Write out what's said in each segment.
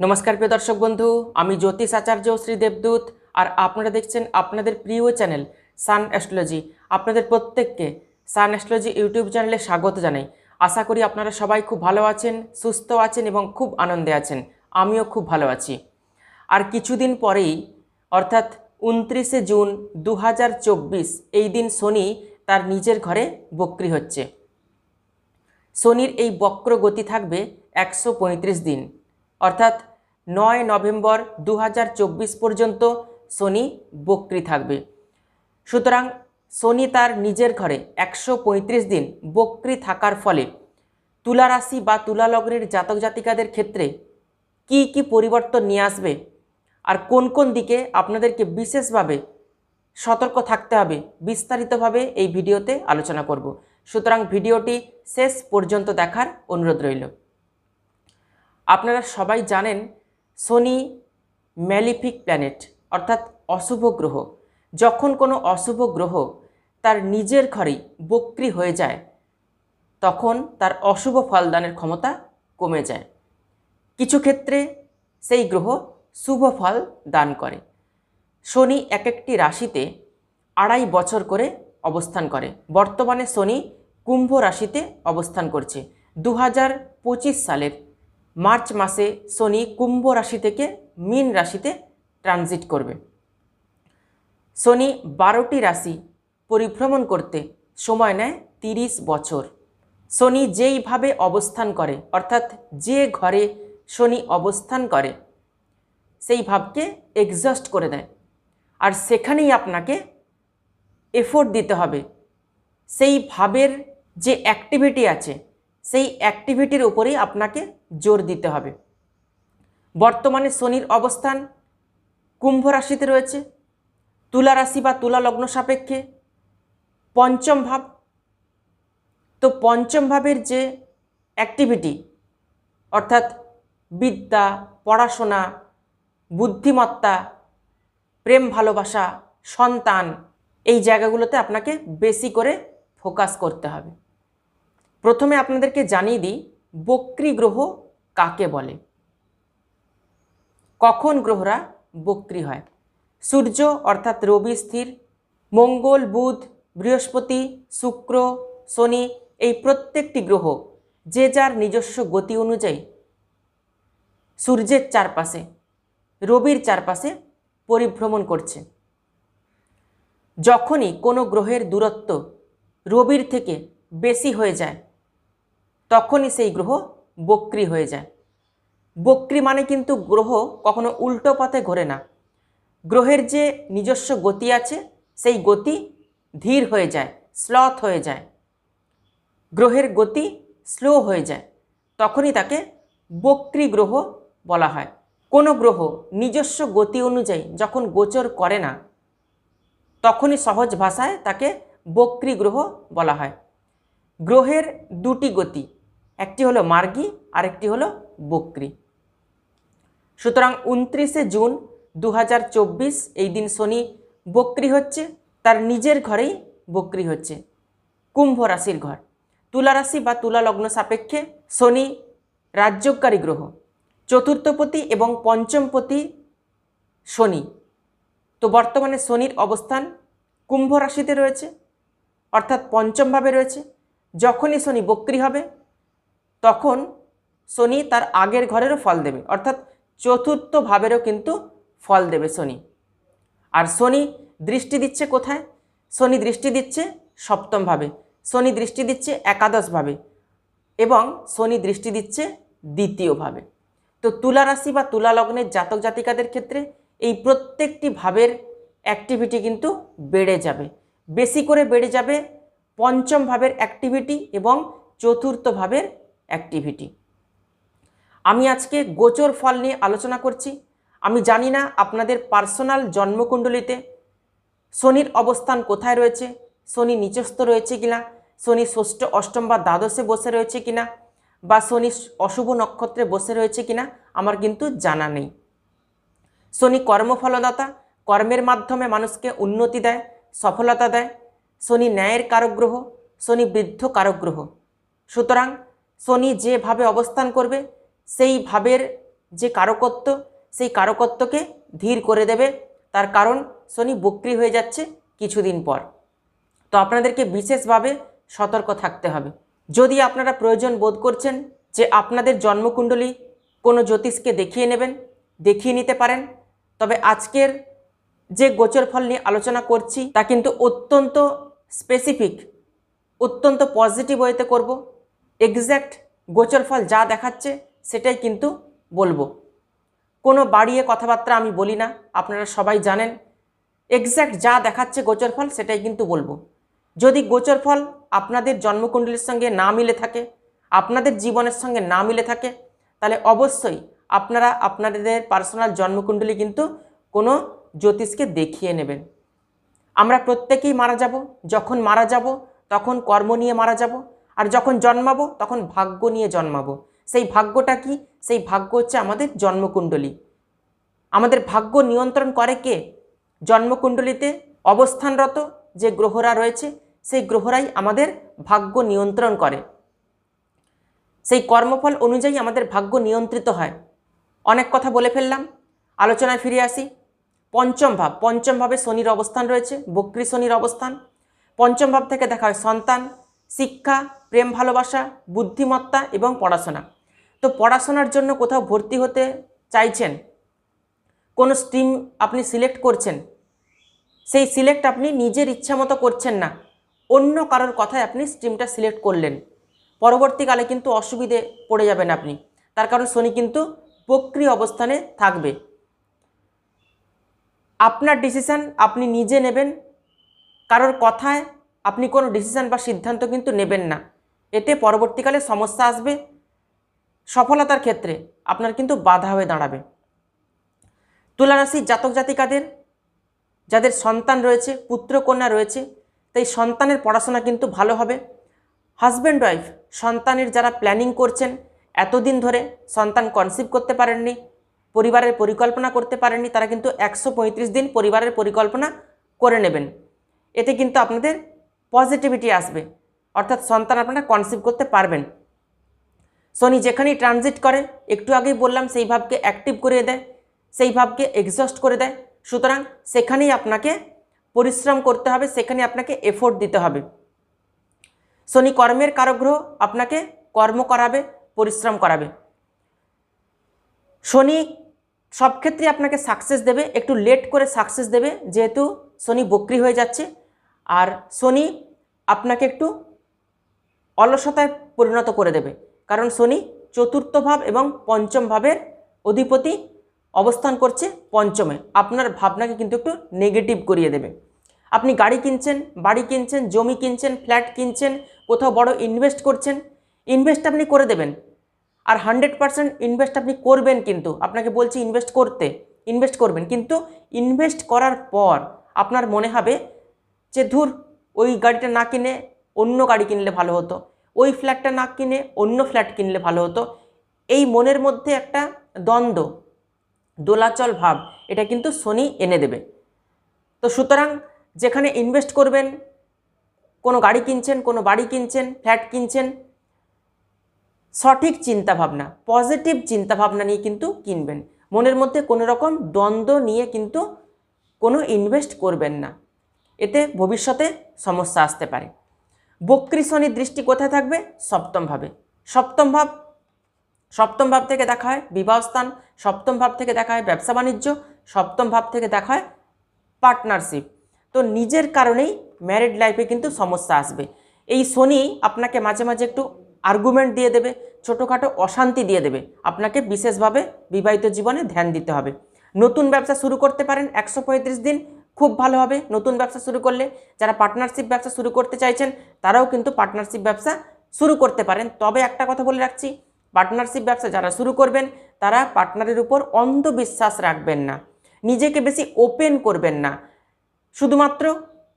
নমস্কার প্রিয় দর্শক বন্ধু, আমি জ্যোতিষ আচার্য শ্রী দেবদূত আর আপনারা দেখছেন আপনাদের প্রিয় চ্যানেল সান অ্যাস্ট্রোলজি। আপনাদের প্রত্যেককে সান অ্যাস্ট্রোলজি ইউটিউব চ্যানেলে স্বাগত জানাই। আশা করি আপনারা সবাই খুব ভালো আছেন, সুস্থ আছেন এবং খুব আনন্দে আছেন। আমিও খুব ভালো আছি। আর কিছুদিন পরেই, অর্থাৎ উনত্রিশে জুন দু হাজার চব্বিশ, এই দিন শনি তার নিজের ঘরে বক্রি হচ্ছে। শনির এই বক্র গতি থাকবে একশো পঁয়ত্রিশ দিন। অর্থাৎ নয় নভেম্বর দু হাজার চব্বিশ পর্যন্ত শনি বক্রি থাকবে। সুতরাং শনি তার নিজের ঘরে একশো পঁয়ত্রিশ দিন বক্রি থাকার ফলে তুলা রাশি বা তুলা লগ্নের জাতক জাতিকাদের ক্ষেত্রে কি কি পরিবর্তন নিয়ে আসবে আর কোন কোন দিকে আপনাদেরকে বিশেষভাবে সতর্ক থাকতে হবে বিস্তারিতভাবে এই ভিডিওতে আলোচনা করব। সুতরাং ভিডিওটি শেষ পর্যন্ত দেখার অনুরোধ রইল। আপনারা সবাই জানেন শনি ম্যালিফিক প্ল্যানেট, অর্থাৎ অশুভ গ্রহ। যখন কোনো অশুভ গ্রহ তার নিজের ঘরেই বক্রি হয়ে যায়, তখন তার অশুভ ফলদানের ক্ষমতা কমে যায়। কিছু ক্ষেত্রে সেই গ্রহ শুভ ফল দান করে। শনি এক একটি রাশিতে আড়াই বছর করে অবস্থান করে। বর্তমানে শনি কুম্ভ রাশিতে অবস্থান করছে। দু হাজার পঁচিশ সালের মার্চ মাসে শনি কুম্ভ রাশি থেকে মীন রাশিতে ট্রানজিট করবে। শনি বারোটি রাশি পরিভ্রমণ করতে সময় নেয় তিরিশ বছর। শনি যেইভাবে অবস্থান করে, অর্থাৎ যে ঘরে শনি অবস্থান করে, সেই ভাবকে এক্সস্ট করে দেয়। আর সেখানেই আপনাকে এফোর্ট দিতে হবে। সেই ভাবের যে অ্যাক্টিভিটি আছে, সেই অ্যাক্টিভিটির উপরেই আপনাকে জোর দিতে হবে। বর্তমানে শনির অবস্থান কুম্ভ রাশিতে রয়েছে। তুলা রাশি বা তুলা লগ্ন সাপেক্ষে পঞ্চম ভাব। তো পঞ্চম ভাবের যে অ্যাক্টিভিটি অর্থাৎ বিদ্যা, পড়াশোনা, বুদ্ধিমত্তা, প্রেম ভালোবাসা, সন্তান, এই জায়গাগুলোতে আপনাকে বেশি করে ফোকাস করতে হবে। প্রথমে আপনাদেরকে জানিয়ে দিই, বক্রি গ্রহ কাকে বলে? কখন গ্রহরা বক্রি হয়? সূর্য অর্থাৎ রবি স্থির, মঙ্গল, বুধ, বৃহস্পতি, শুক্র, শনি এই প্রত্যেকটি গ্রহ যে যার নিজস্ব গতি অনুযায়ী সূর্যের চারপাশে, রবির চারপাশে পরিভ্রমণ করছে। যখনই কোনো গ্রহের দূরত্ব রবির থেকে বেশি হয়ে যায়, তখনই সেই গ্রহ বক্রি হয়ে যায়। বক্রি মানে কিন্তু গ্রহ কখনো উল্টো পথে ঘোরে না। গ্রহের যে নিজস্ব গতি আছে, সেই গতি ধীর হয়ে যায় স্লথ হয়ে যায়। গ্রহের গতি স্লো হয়ে যায়, তখনই তাকে বক্রি গ্রহ বলা হয়। কোনো গ্রহ নিজস্ব গতি অনুযায়ী যখন গোচর করে না, তখনই সহজ ভাষায় তাকে বক্রি গ্রহ বলা হয়। গ্রহের দুটি গতি একটি হলো মার্গী, আরেকটি হলো বক্রি। সুতরাং উনত্রিশে জুন দু হাজার চব্বিশ এই দিন শনি বক্রি হচ্ছে, তার নিজের ঘরেই বক্রি হচ্ছে। কুম্ভ রাশির ঘর। তুলা রাশি বা তুলা লগ্ন সাপেক্ষে শনি রাজ্যকারী গ্রহ। চতুর্থপতি এবং পঞ্চমপতি শনি। তো বর্তমানে শনির অবস্থান কুম্ভ রাশিতে রয়েছে, অর্থাৎ পঞ্চমভাবে রয়েছে। যখনই শনি বক্রি হবে তখন শনি তার আগের ঘরেরও ফল দেবে। অর্থাৎ চতুর্থ ভাবেরও কিন্তু ফল দেবে শনি। আর শনি দৃষ্টি দিচ্ছে কোথায়? শনি দৃষ্টি দিচ্ছে সপ্তমভাবে শনি দৃষ্টি দিচ্ছে একাদশভাবে এবং শনি দৃষ্টি দিচ্ছে দ্বিতীয়ভাবে তো তুলা রাশি বা তুলা লগ্নের জাতক জাতিকাদের ক্ষেত্রে এই প্রত্যেকটি ভাবের অ্যাক্টিভিটি কিন্তু বেড়ে যাবে। বেশি করে বেড়ে যাবে পঞ্চম ভাবের অ্যাক্টিভিটি এবং চতুর্থ ভাবের অ্যাক্টিভিটি আমি আজকে গোচর ফল নিয়ে আলোচনা করছি। আমি জানি না আপনাদের পার্সোনাল জন্মকুণ্ডলিতে শনির অবস্থান কোথায় রয়েছে, শনি নিচস্থ রয়েছে কিনা, শনি ষষ্ঠ, অষ্টম বা দ্বাদশে বসে রয়েছে কিনা, বা শনি অশুভ নক্ষত্রে বসে রয়েছে কিনা, আমার কিন্তু জানা নেই। শনি কর্মফলদাতা, কর্মের মাধ্যমে মানুষকে উন্নতি দেয়, সফলতা দেয়, শনি ন্যায়ের কারগ্রহ শনি বৃদ্ধ কারগ্রহ সুতরাং শনি যেভাবে অবস্থান করবে, সেই ভাবের যে কারকত্ব, সেই কারকত্বকে ধীর করে দেবে। তার কারণ শনি বক্রি হয়ে যাচ্ছে কিছুদিন পর। তো আপনাদেরকে বিশেষভাবে সতর্ক থাকতে হবে। যদি আপনারা প্রয়োজন বোধ করছেন যে আপনাদের জন্মকুণ্ডলী কোনো জ্যোতিষকে দেখিয়ে নেবেন, দেখিয়ে নিতে পারেন, তবে আজকের যে গোচর ফল নিয়ে আলোচনা করছি, তা কিন্তু অত্যন্ত স্পেসিফিক অত্যন্ত পজিটিভ ওয়েতে করব। এক্স্যাক্ট গোচর ফল যা দেখাচ্ছে, সেটাই কিন্তু বলব। কোনো বাড়িয়ে কথাবার্তা আমি বলি না, আপনারা সবাই জানেন। এক্স্যাক্ট যা দেখাচ্ছে গোচর ফল, সেটাই কিন্তু বলব। যদি গোচর ফল আপনাদের জন্মকুণ্ডলীর সঙ্গে না মিলে থাকে, আপনাদের জীবনের সঙ্গে না মিলে থাকে, তাহলে অবশ্যই আপনারা আপনাদের পার্সোনাল জন্মকুণ্ডলী কিন্তু কোনো জ্যোতিষকে দেখিয়ে নেবেন। আমরা প্রত্যেকেই মারা যাব, যখন মারা যাব, তখন কর্ম নিয়ে মারা যাব আর যখন জন্মাবো, তখন ভাগ্য নিয়ে জন্মাবো। সেই ভাগ্যটা কি? সেই ভাগ্য হচ্ছে আমাদের জন্মকুণ্ডলী। আমাদের ভাগ্য নিয়ন্ত্রণ করে কে? জন্মকুণ্ডলিতে অবস্থানরত যে গ্রহরা রয়েছে, সেই গ্রহরাই আমাদের ভাগ্য নিয়ন্ত্রণ করে। সেই কর্মফল অনুযায়ী আমাদের ভাগ্য নিয়ন্ত্রিত হয়। অনেক কথা বলে ফেললাম, আলোচনায় ফিরে আসি। পঞ্চম ভাব, পঞ্চম ভাবে শনির অবস্থান রয়েছে, বক্রী শনির অবস্থান। পঞ্চম ভাব থেকে দেখা হয় সন্তান, শিক্ষা প্রেম ভালোবাসা, বুদ্ধিমত্তা এবং পড়াশোনা। তো পড়াশোনার জন্য কোথাও ভর্তি হতে চাইছেন? কোনো স্ট্রিম আপনি সিলেক্ট করছেন? সেই সিলেক্ট আপনি নিজের ইচ্ছা মতো করছেন না। অন্য কারোর কথায় আপনি স্ট্রিমটা সিলেক্ট করলেন। পরবর্তীকালে কিন্তু অসুবিধে পড়ে যাবেন আপনি। তার কারণ শনি কিন্তু বক্রি অবস্থানে থাকবে। আপনার ডিসিশান আপনি নিজে নেবেন। কারোর কথায় আপনি কোনো ডিসিশান বা সিদ্ধান্ত কিন্তু নেবেন না। এতে পরবর্তীকালে সমস্যা আসবে। সফলতার ক্ষেত্রে আপনার কিন্তু বাধা হয়ে দাঁড়াবে। তুলারাশির জাতক জাতিকাদের, যাদের সন্তান রয়েছে পুত্র কন্যা রয়েছে, তাই সন্তানের পড়াশোনা কিন্তু ভালো হবে। হাজব্যান্ড ওয়াইফ, সন্তানের যারা প্ল্যানিং করছেন, এতদিন ধরে সন্তান কনসিভ করতে পারেননি, পরিবারের পরিকল্পনা করতে পারেননি, তারা কিন্তু একশো পঁয়ত্রিশ দিন পরিবারের পরিকল্পনা করে নেবেন। এতে কিন্তু আপনাদের পজিটিভিটি আসবে। অর্থাৎ সন্তান আপনারা কনসিভ করতে পারবেন। শনি যেখানেই ট্রানজিট করে, একটু আগেই বললাম, সেই ভাবকে অ্যাক্টিভ করিয়ে দেয়, সেই ভাবকে এক্সস্ট করে দেয়। সুতরাং সেখানেই আপনাকে পরিশ্রম করতে হবে সেখানে আপনাকে এফোর্ট দিতে হবে। শনি কর্মের কারগ্রহ আপনাকে কর্ম করাবে, পরিশ্রম করাবে। শনি সব ক্ষেত্রে আপনাকে সাকসেস দেবে, একটু লেট করে সাকসেস দেবে, যেহেতু শনি বক্রি হয়ে যাচ্ছে। আর শনি আপনাকে একটু অলসতায় পরিণত করে দেবে। কারণ শনি চতুর্থ ভাব এবং পঞ্চম ভাবের অধিপতি অবস্থান করছে পঞ্চমে। আপনার ভাবনাকে কিন্তু একটু নেগেটিভ করিয়ে দেবে। আপনি গাড়ি কিনছেন, বাড়ি কিনছেন, জমি কিনছেন ফ্ল্যাট কিনছেন, কোথাও বড় ইনভেস্ট করছেন ইনভেস্ট আপনি করে দেবেন। আর হান্ড্রেড পারসেন্ট ইনভেস্ট আপনি করবেন কিন্তু। আপনাকে বলছি ইনভেস্ট করতে ইনভেস্ট করবেন। কিন্তু ইনভেস্ট করার পর আপনার মনে হবে যে ধুর, ওই গাড়িটা না কিনে অন্য গাড়ি কিনলে ভালো হতো। ওই ফ্ল্যাটটা না কিনে অন্য ফ্ল্যাট কিনলে ভালো হতো। এই মনের মধ্যে একটা দ্বন্দ্ব, দোলাচল ভাব, এটা কিন্তু শনি এনে দেবে। তো সুতরাং যেখানে ইনভেস্ট করবেন, কোনো গাড়ি কিনছেন, কোনো বাড়ি কিনছেন ফ্ল্যাট কিনছেন, সঠিক চিন্তাভাবনা পজিটিভ চিন্তাভাবনা নিয়ে কিন্তু কিনবেন। মনের মধ্যে কোনো রকম দ্বন্দ্ব নিয়ে কিন্তু কোনো ইনভেস্ট করবেন না। এতে ভবিষ্যতে সমস্যা আসতে পারে। বক্রি শনির দৃষ্টি কোথায় থাকবে? সপ্তম ভাবে। সপ্তম ভাব সপ্তম ভাব থেকে দেখা হয় বিবাহস্থান সপ্তম ভাব থেকে দেখা হয় ব্যবসা বাণিজ্য, সপ্তম ভাব থেকে দেখা হয় পার্টনারশিপ তো নিজের কারণেই ম্যারিড লাইফে কিন্তু সমস্যা আসবে। এই শনি আপনাকে মাঝে মাঝে একটু আর্গুমেন্ট দিয়ে দেবে, ছোটোখাটো অশান্তি দিয়ে দেবে। আপনাকে বিশেষভাবে বিবাহিত জীবনে ধ্যান দিতে হবে। নতুন ব্যবসা শুরু করতে পারেন একশো পঁয়ত্রিশ দিন খুব ভালো হবে। নতুন ব্যবসা শুরু করলে যারা পার্টনারশিপ ব্যবসা শুরু করতে চাইছেন, তারাও কিন্তু পার্টনারশিপ ব্যবসা শুরু করতে পারেন। তবে একটা কথা বলে রাখছি পার্টনারশিপ ব্যবসা যারা শুরু করবেন, তারা পার্টনারের উপর অন্ধবিশ্বাস রাখবেন না। নিজেকে বেশি ওপেন করবেন না। শুধুমাত্র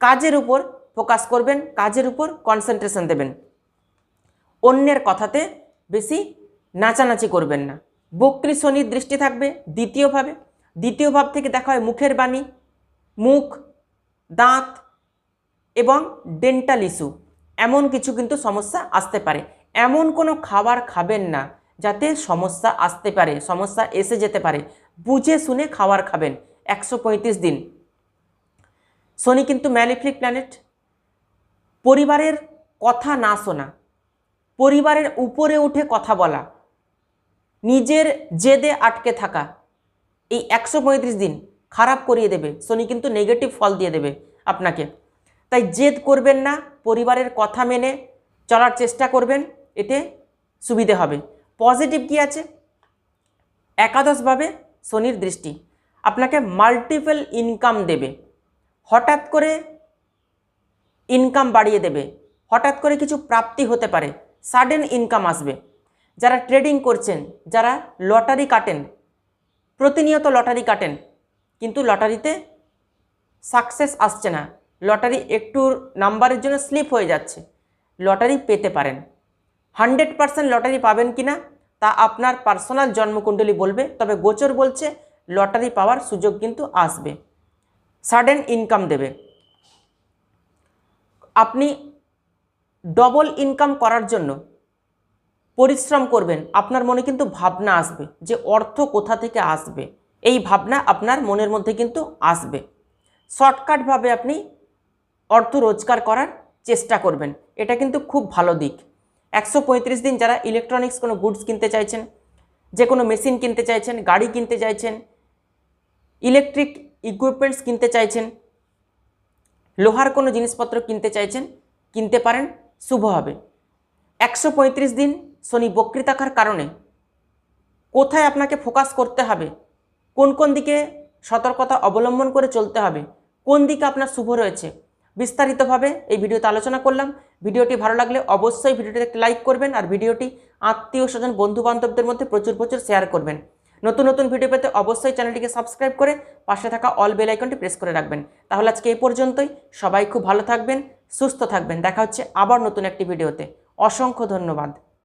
কাজের উপর ফোকাস করবেন, কাজের উপর কনসেন্ট্রেশন দেবেন। অন্যের কথাতে বেশি নাচানাচি করবেন না। বক্রি শনির দৃষ্টি থাকবে দ্বিতীয়ভাবে। দ্বিতীয় ভাব থেকে দেখা হয় মুখের বাণী। মুখ, দাঁত এবং ডেন্টাল ইস্যু এমন কিছু কিন্তু সমস্যা আসতে পারে। এমন কোনো খাবার খাবেন না যাতে সমস্যা আসতে পারে, সমস্যা এসে যেতে পারে। বুঝে শুনে খাবার খাবেন। একশো পঁয়ত্রিশ দিন। শনি কিন্তু ম্যালিফিক প্ল্যানেট। পরিবারের কথা না শোনা, পরিবারের উপরে উঠে কথা বলা, নিজের জেদে আটকে থাকা, এই একশো পঁয়ত্রিশ দিন খারাপ করিয়ে দেবে। শনি কিন্তু নেগেটিভ ফল দিয়ে দেবে আপনাকে। তাই জেদ করবেন না, পরিবারের কথা মেনে চলার চেষ্টা করবেন, এতে সুবিধে হবে। পজিটিভ কি আছে? একাদশভাবে শনির দৃষ্টি। আপনাকে মাল্টিপল ইনকাম দেবে। হঠাৎ করে ইনকাম বাড়িয়ে দেবে। হঠাৎ করে কিছু প্রাপ্তি হতে পারে। সাডেন ইনকাম আসবে। যারা ট্রেডিং করছেন, যারা লটারি কাটেন, প্রতিনিয়ত লটারি কাটেন কিন্তু লটারিতে সাকসেস আসছে না। লটারি একটু নাম্বারের জন্য স্লিপ হয়ে যাচ্ছে। লটারি পেতে পারেন। হান্ড্রেড পারসেন্ট লটারি পাবেন কি না তা আপনার পার্সোনাল জন্মকুণ্ডলী বলবে, তবে গোচর বলছে লটারি পাওয়ার সুযোগ কিন্তু আসবে। সাডেন ইনকাম দেবে। আপনি ডবল ইনকাম করার জন্য পরিশ্রম করবেন, আপনার মনে কিন্তু ভাবনা আসবে যে অর্থ কোথা থেকে আসবে। এই ভাবনা আপনার মনের মধ্যে কিন্তু আসবে। শর্টকাটভাবে আপনি অর্থ রোজগার করার চেষ্টা করবেন। এটা কিন্তু খুব ভালো দিক। একশো পঁয়ত্রিশ দিন যারা ইলেকট্রনিক্স কোনো গুডস কিনতে চাইছেন যে কোনো মেশিন কিনতে চাইছেন, গাড়ি কিনতে চাইছেন ইলেকট্রিক ইকুইপমেন্টস কিনতে চাইছেন, লোহার কোনো জিনিসপত্র কিনতে চাইছেন, কিনতে পারেন, শুভ হবে। একশো পঁয়ত্রিশ দিন শনি বক্তৃতাকার কারণে কোথায় আপনাকে ফোকাস করতে হবে কোন কোন দিকে সতর্কতা অবলম্বন করে চলতে হবে, কোন দিকে আপনার শুভ রয়েছে, বিস্তারিতভাবে এই ভিডিওতে আলোচনা করলাম। ভিডিওটি ভালো লাগলে অবশ্যই ভিডিওটিতে একটি লাইক করবেন আর ভিডিওটি আত্মীয় স্বজন বন্ধু বান্ধবদের মধ্যে প্রচুর প্রচুর শেয়ার করবেন। নতুন নতুন ভিডিও পেতে অবশ্যই চ্যানেলটিকে সাবস্ক্রাইব করে পাশে থাকা অল বেল আইকনটি প্রেস করে রাখবেন। তাহলে আজকে এই পর্যন্তই। সবাই খুব ভালো থাকবেন, সুস্থ থাকবেন। দেখা হচ্ছে আবার নতুন একটি ভিডিওতে অসংখ্য ধন্যবাদ।